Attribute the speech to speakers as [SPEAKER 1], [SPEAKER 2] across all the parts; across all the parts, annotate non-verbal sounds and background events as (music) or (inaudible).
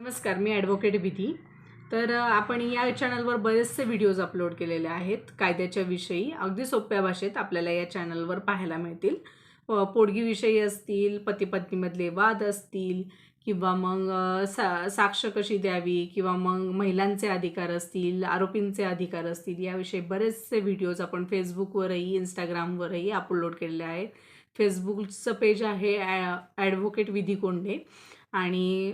[SPEAKER 1] नमस्कार मी ॲडव्होकेट विधी. तर आपण या चॅनलवर बरेचसे व्हिडिओज अपलोड केलेले आहेत कायद्याच्या विषयी. अगदी सोप्या भाषेत आपल्याला या चॅनलवर पाहायला मिळतील. पोडगीविषयी असतील पतीपत्नीमधले वाद असतील किंवा मग सा साक्ष कशी द्यावी किंवा मग महिलांचे अधिकार असतील आरोपींचे अधिकार असतील याविषयी बरेचसे व्हिडिओज आपण फेसबुकवरही इंस्टाग्रामवरही अपलोड केलेले आहेत. फेसबुकचं पेज आहे ॲ ॲडव्होकेट विधी कोंडे. आणि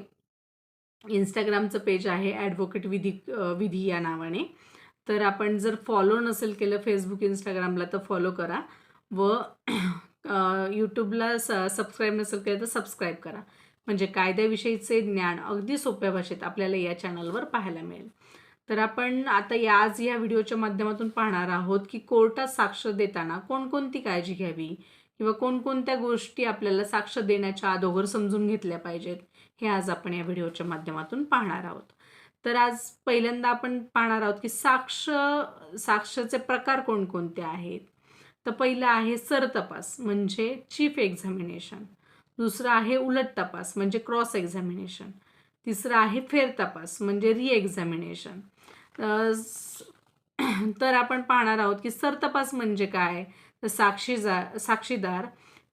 [SPEAKER 1] इंस्टाग्रामचं पेज आहे ॲडव्होकेट विधी विधी या नावाने. तर आपण जर फॉलो नसेल केलं फेसबुक इंस्टाग्रामला तर फॉलो करा. व (clears throat) यूट्यूबला स सबस्क्राईब नसेल केलं तर सबस्क्राईब करा. म्हणजे कायद्याविषयीचे ज्ञान अगदी सोप्या भाषेत आपल्याला या चॅनलवर पाहायला मिळेल. तर आपण आता या आज या व्हिडिओच्या माध्यमातून पाहणार आहोत की कोर्टात साक्ष देताना कोणकोणती काळजी घ्यावी? किंवा कोणकोणत्या गोष्टी आपल्याला साक्ष देण्याच्या अगोदर समजून घेतल्या पाहिजेत? हे आज आपण या व्हिडिओच्या माध्यमातून पाहणार आहोत. तर आज पहिल्यांदा आपण पाहणार आहोत की साक्ष साक्षचे प्रकार कोणकोणते आहेत? तर पहिलं आहे सरतपास म्हणजे चीफ एक्झामिनेशन दुसरं आहे उलट तपास म्हणजे क्रॉस एक्झामिनेशन तिसरं आहे फेर तपास म्हणजे री एक्झामिनेशन तर आपण पाहणार आहोत की सरतपास म्हणजे काय? तर साक्षीदार साक्षीदार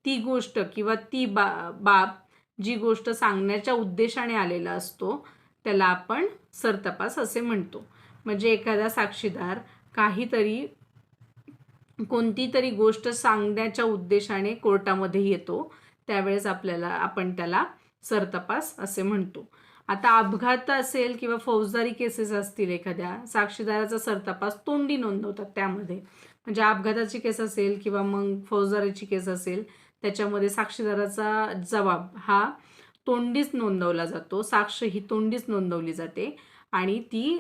[SPEAKER 1] ती गोष्ट किंवा ती बा बाब जी गोष्ट सांगण्याच्या उद्देशाने आलेला असतो त्याला आपण सरतपास असे म्हणतो. म्हणजे एखादा साक्षीदार काहीतरी कोणती तरी गोष्ट सांगण्याच्या उद्देशाने कोर्टामध्ये येतो त्यावेळेस आपल्याला आपण त्याला सरतपास असे म्हणतो. आता अपघात असेल किंवा फौजदारी केसेस असतील एखाद्या साक्षीदाराचा सरतपास तोंडी नोंदवतात त्यामध्ये. म्हणजे अपघाताची केस असेल किंवा मग फौजदारीची केस असेल त्याच्यामध्ये साक्षीदाराचा जबाब हा तोंडीच नोंदवला जातो. साक्ष ही तोंडीच नोंदवली जाते आणि ती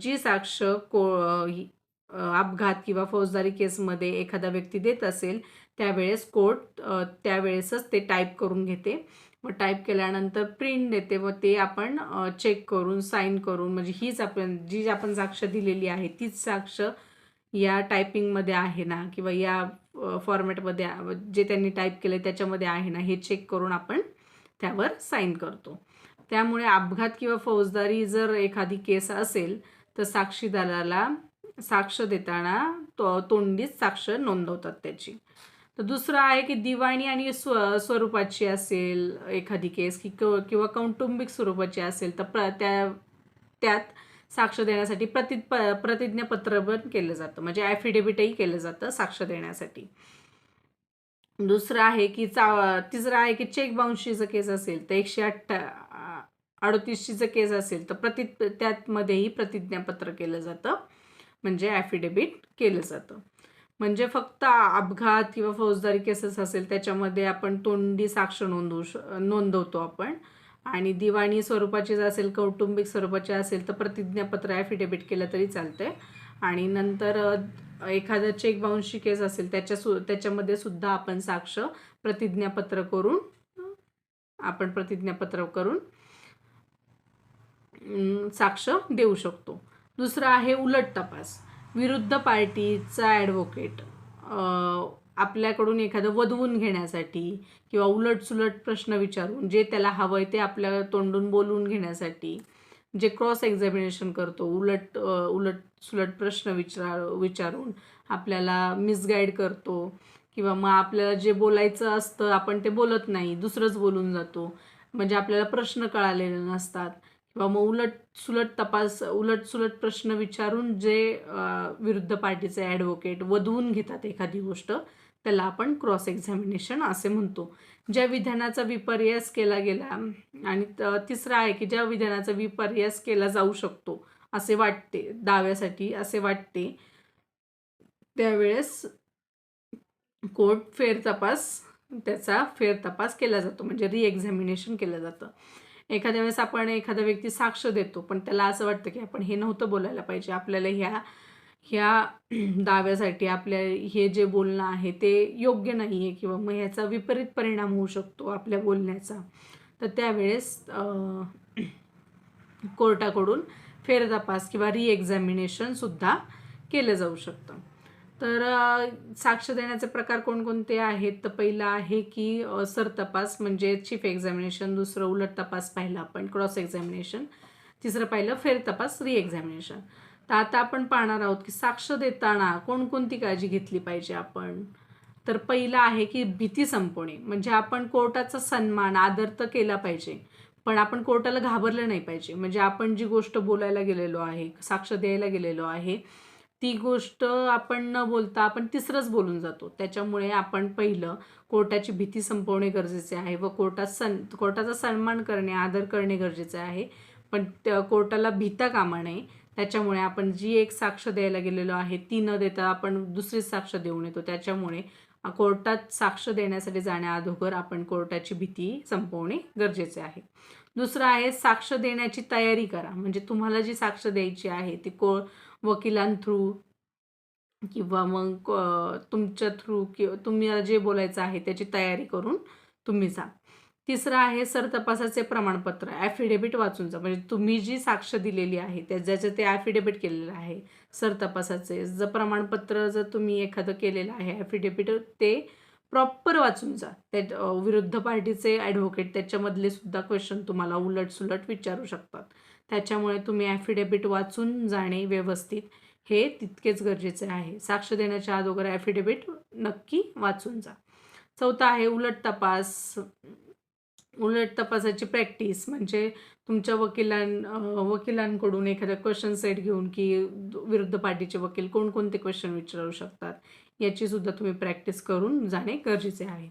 [SPEAKER 1] जी साक्ष को अपघात किंवा फौजदारी केसमध्ये एखादा व्यक्ती देत असेल त्यावेळेस कोर्ट त्यावेळेसच ते टाईप करून घेते. व टाईप केल्यानंतर प्रिंट देते. व ते आपण चेक करून साईन करून म्हणजे हीच आपण जी आपण साक्ष दिलेली आहे तीच साक्ष या टायपिंगमध्ये आहे ना किंवा या फॉर्मॅटमध्ये जे त्यांनी टाईप केलं त्याच्यामध्ये आहे ना हे चेक करून आपण त्यावर साईन करतो. त्यामुळे अपघात किंवा फौजदारी जर एखादी केस असेल तर साक्षीदाराला साक्ष देताना तो तोंडीच साक्ष नोंदवतात त्याची. तर दुसरं आहे की दिवाणी आणि स्व स्वरूपाची असेल एखादी केस की क- किंवा कौटुंबिक स्वरूपाची असेल तर प्र त्या त्यात साक्ष देण्यासाठी प्रति प प्रतिज्ञापत्र पण केलं जातं. म्हणजे ॲफिडेव्हिटही केलं जातं साक्ष देण्यासाठी. दुसरं आहे की चा तिसरं आहे की चेक बाउन्सची केस असेल तर एकशे अठ्ठा अडतीसची जर केस असेल तर प्रति त्यातमध्येही प्रतिज्ञापत्र केलं जातं. म्हणजे ॲफिडेविट केलं जातं. म्हणजे फक्त अपघात किंवा फौजदारी केसेस असेल त्याच्यामध्ये आपण तोंडी साक्ष नोंदवू श नोंदवतो आपण. आणि दिवाणी स्वरूपाची जर असेल कौटुंबिक स्वरूपाची असेल तर प्रतिज्ञापत्र ॲफिडेबिट केलं तरी चालते आणि नंतर एखादा एखादं चेक बाउन्सची केस असेल त्याच्या सु त्याच्यामध्ये सुद्धा आपण साक्ष प्रतिज्ञापत्र करून आपण प्रतिज्ञापत्र करून साक्ष देऊ शकतो. दुसरं आहे उलट तपास. विरुद्ध पार्टीचा ॲडव्होकेट आपल्याकडून एखादं वधवून घेण्यासाठी किंवा उलटसुलट प्रश्न विचारून जे त्याला हवं आहे ते आपल्या तोंडून बोलवून घेण्यासाठी जे क्रॉस एक्झामिनेशन करतो उलट उलट सुलट प्रश्न विचार विचारून आपल्याला मिसगाईड करतो किंवा मग आपल्याला जे बोलायचं असतं आपण ते बोलत नाही दुसरंच बोलून जातो. म्हणजे आपल्याला प्रश्न कळालेले नसतात. किंवा मग उलट सुलट तपास उलट सुलट प्रश्न विचारून जे विरुद्ध पार्टीचे ॲडव्होकेट वधवून घेतात एखादी गोष्ट त्याला आपण क्रॉस एक्झामिनेशन असे म्हणतो. ज्या विधानाचा विपर्यास केला गेला आणि तिसरा आहे की ज्या विधानाचा विपर्यास केला जाऊ शकतो असे वाटते दाव्यासाठी असे वाटते. त्यावेळेस कोर्ट फेर तपास त्याचा फेर तपास केला जातो म्हणजे रिएक्झामिनेशन केलं जातं. एखाद्या वेळेस आपण एखादा व्यक्ती साक्ष देतो पण त्याला असं वाटतं की आपण हे नव्हतं बोलायला पाहिजे आपल्याला ह्या ह्या (clears throat) दाव्यासाठी आपल्या हे जे बोलणं आहे ते योग्य नाही आहे किंवा मग ह्याचा विपरीत परिणाम होऊ शकतो आपल्या बोलण्याचा. तर त्यावेळेस (clears throat) कोर्टाकडून फेरतपास किंवा रिएक्झामिनेशनसुद्धा केलं जाऊ शकतं. तर साक्ष देण्याचे प्रकार कोणकोणते आहेत? तर पहिलं आहे की सरतपास म्हणजे चीफ एक्झामिनेशन दुसरं उलट तपास पाहिलं आपण क्रॉस एक्झामिनेशन तिसरं पाहिलं फेर तपास तर आता आपण पाहणार आहोत की साक्ष देताना कोणकोणती काळजी घेतली पाहिजे आपण? तर पहिलं आहे की भीती संपवणे. म्हणजे आपण कोर्टाचा सन्मान आदर तर केला पाहिजे पण आपण कोर्टाला घाबरलं नाही पाहिजे. म्हणजे आपण जी गोष्ट बोलायला गेलेलो आहे साक्ष द्यायला गेलेलो आहे ती गोष्ट आपण न बोलता आपण तिसरंच बोलून जातो. त्याच्यामुळे आपण पहिलं कोर्टाची भीती संपवणे गरजेचे आहे व कोर्टात सन कोर्टाचा सन्मान करणे आदर करणे गरजेचे आहे. पण त्या कोर्टाला भीता कामा नये. त्याच्यामुळे आपण जी एक साक्ष द्यायला गेलेलो आहे ती न देता आपण दुसरीच साक्ष देऊन येतो. त्याच्यामुळे कोर्टात साक्ष देण्यासाठी जाण्याअगोदर आपण कोर्टाची भीती संपवणे गरजेचे आहे. दुसरं आहे साक्ष देण्याची तयारी करा. म्हणजे तुम्हाला जी साक्ष द्यायची आहे ती को वकिलांथ्रू किंवा मग तुमच्या थ्रू किंवा तुम्हाला जे बोलायचं आहे त्याची तयारी करून तुम्ही जा. तिसरं आहे सर तपासाचे प्रमाणपत्र. ॲफिडेविट वाचून जा. म्हणजे तुम्ही जी साक्ष दिलेली आहे त्या ज्याचं ते ॲफिडेविट केलेलं आहे सर तपासाचे जर प्रमाणपत्र जर तुम्ही एखादं केलेलं आहे ॲफिडेविट ते प्रॉपर वाचून जा. त्या विरुद्ध पार्टीचे ॲडव्होकेट त्याच्यामधले सुद्धा क्वेश्चन तुम्हाला उलट सुलट विचारू शकतात. त्याच्यामुळे तुम्ही ॲफिडेविट वाचून जाणे व्यवस्थित हे तितकेच गरजेचे आहे. साक्ष देण्याच्या अगोदर ॲफिडेविट नक्की वाचून जा. चौथा आहे उलट तपास. उलट तपासाची प्रॅक्टिस म्हणजे तुमच्या वकिलां वकिलांकडून एखादा क्वेश्चन सेट घेऊन की विरुद्ध पार्टीचे वकील कोणकोणते क्वेश्चन विचारू शकतात याची सुद्धा तुम्ही प्रॅक्टिस करून जाणे गरजेचे आहे.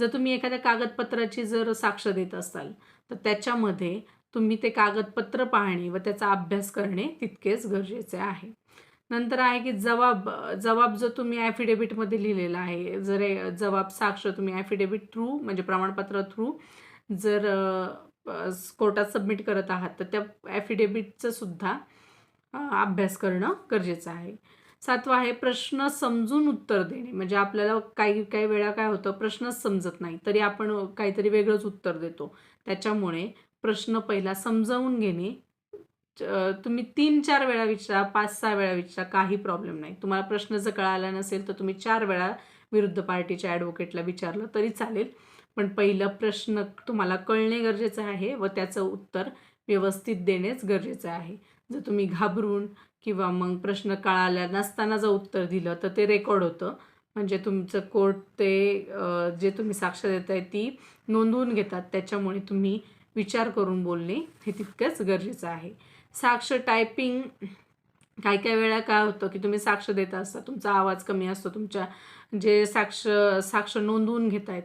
[SPEAKER 1] जर तुम्ही एखाद्या कागदपत्राची जर साक्ष देत असाल तर त्याच्यामध्ये तुम्ही ते कागदपत्र पाहणे व त्याचा अभ्यास करणे तितकेच गरजेचे आहे. नंतर आहे की जबाब जबाब जो तुम्ही ॲफिडेविटमध्ये लिहिलेला आहे जर जबाब साक्ष तुम्ही ॲफिडेविट थ्रू म्हणजे प्रमाणपत्र थ्रू जर कोर्टात सबमिट करत आहात तर त्या ॲफिडेविटचं सुद्धा अभ्यास करणं गरजेचं आहे. सातवं आहे प्रश्न समजून उत्तर देणे. म्हणजे आपल्याला काही काही वेळा काय होतं प्रश्नच समजत नाही तरी आपण काहीतरी वेगळंच उत्तर देतो. त्याच्यामुळे प्रश्न पहिला समजावून घेणे तुम्ही तीन चार वेळा विचारा पाच सहा वेळा विचारा काही प्रॉब्लेम नाही. तुम्हाला प्रश्न जर कळाला नसेल तर तुम्ही चार वेळा विरुद्ध पार्टीच्या ॲडव्होकेटला विचारलं तरी चालेल. पण पहिलं प्रश्न तुम्हाला कळणे गरजेचं आहे व त्याचं उत्तर व्यवस्थित देणेच गरजेचं आहे. जर तुम्ही घाबरून किंवा मग प्रश्न कळाल्या नसताना जर उत्तर दिलं तर ते रेकॉर्ड होतं. म्हणजे तुमचं कोर्ट ते जे तुम्ही साक्ष आहे ती नोंदवून घेतात. त्याच्यामुळे तुम्ही विचार करून बोलणे हे तितकंच गरजेचं आहे. साक्ष टायपिंग काही काही वेळा काय होतं की तुम्ही साक्ष देत असता तुमचा आवाज कमी असतो तुमच्या जे साक्ष साक्ष नोंदवून घेत आहेत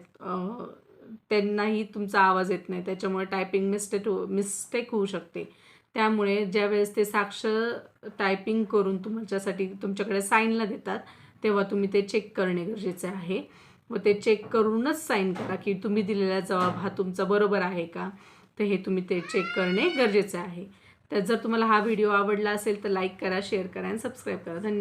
[SPEAKER 1] त्यांनाही तुमचा आवाज येत नाही. त्याच्यामुळे टायपिंग मिस्टेक हो मिस्टेक होऊ शकते. त्यामुळे ज्यावेळेस ते साक्ष टायपिंग करून तुमच्यासाठी तुमच्याकडे साईनला देतात तेव्हा तुम्ही ते चेक करणे गरजेचे आहे. व ते चेक करूनच साईन करा की तुम्ही दिलेला जबाब हा तुमचा बरोबर आहे का? तर हे तुम्ही ते चेक करणे गरजेचे आहे. तर जर तुम्हाला हा व्हिडिओ आवडला असेल तर लाईक करा शेअर करा आणि सबस्क्राईब करा. धन्यवाद.